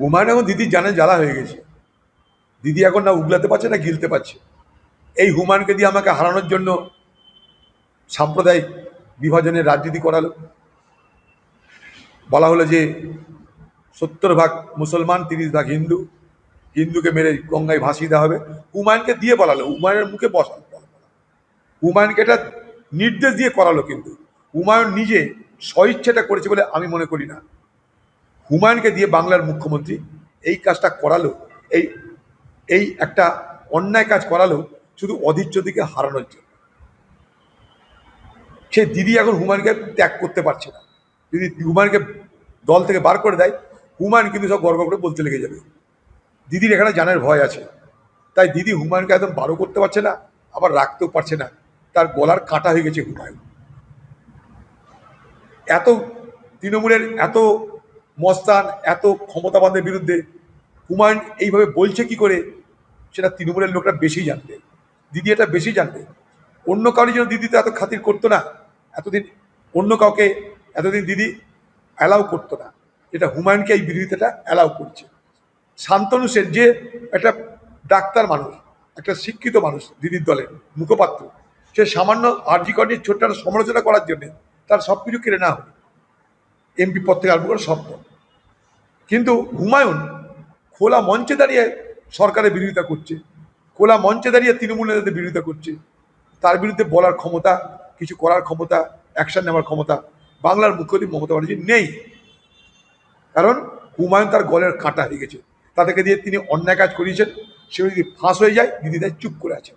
হুমায়ুন এখন দিদির জানে জ্বালা হয়ে গেছে। দিদি এখন না উগলাতে পারছে, না গিলতে পারছে। এই হুমায়ুনকে দিয়ে আমাকে হারানোর জন্য সাম্প্রদায়িক বিভাজনের রাজনীতি করালো। বলা হলো যে, সত্তর ভাগ মুসলমান, তিরিশ ভাগ হিন্দু। হিন্দুকে মেরে গঙ্গায় ভাসিয়ে দেওয়া হবে। হুমায়ুনকে দিয়ে বলালো, হুমায়ুনের মুখে বসা। হুমায়ুনকে এটা নির্দেশ দিয়ে করালো কিন্তু। হুমায়ুন নিজে স্বইচ্ছাটা করেছে বলে আমি মনে করি না। হুমায়ুনকে দিয়ে বাংলার মুখ্যমন্ত্রী এই কাজটা করালো এই এই একটা অন্যায় কাজ করালো শুধু অধীর চৌধুরীকে হারানোর জন্য। সে দিদি এখন হুমায়ুনকে ত্যাগ করতে পারছে না। যদি হুমায়ুনকে দল থেকে বার করে দেয়, হুমায়ুন কিন্তু সব গর্ব করে বলতে লেগে যাবে। দিদির এখানে জানার ভয় আছে। তাই দিদি হুমায়ুনকে একদম বারো করতে পারছে না, আবার রাখতেও পারছে না। তার গলার কাটা হয়ে গেছে হুমায়ুন। এত তৃণমূলের এত মস্তান এত ক্ষমতাবানদের বিরুদ্ধে হুমায়ুন এইভাবে বলছে কি করে, সেটা তৃণমূলের লোকরা বেশি জানবে। দিদি এটা বেশি জানবে। অন্য কারোর জন্য দিদি তো এত খাতির করতো না। এতদিন অন্য কাউকে, এতদিন দিদি অ্যালাউ করতো না। এটা হুমায়ুনকে এই বিরোধিতাটা অ্যালাউ করছে। শান্তনু সেন যে একটা ডাক্তার মানুষ, একটা শিক্ষিত মানুষ দিদির দলের মুখপাত্র, সে সামান্য আরজি কর্ণের ছোট্ট সমালোচনা করার জন্য তার সব কিছু কেড়ে নেওয়া হলো। এমপি পদ থেকে আরম্ভ করে সব পদ। কিন্তু হুমায়ুন খোলা মঞ্চে দাঁড়িয়ে সরকারের বিরোধিতা করছে, খোলা মঞ্চে দাঁড়িয়ে তৃণমূল নেতাদের বিরোধিতা করছে। তার বিরুদ্ধে বলার ক্ষমতা, কিছু করার ক্ষমতা অ্যাকশন নেওয়ার ক্ষমতা বাংলার মুখ্যমন্ত্রী মমতা ব্যানার্জি নেই। কারণ হুমায়ুন তার গলের কাঁটা হয়ে গেছে। তাদেরকে দিয়ে তিনি অন্যায় কাজ করিয়েছেন সে যদি ফাঁস হয়ে যায় দিদি চুপ করে আছে।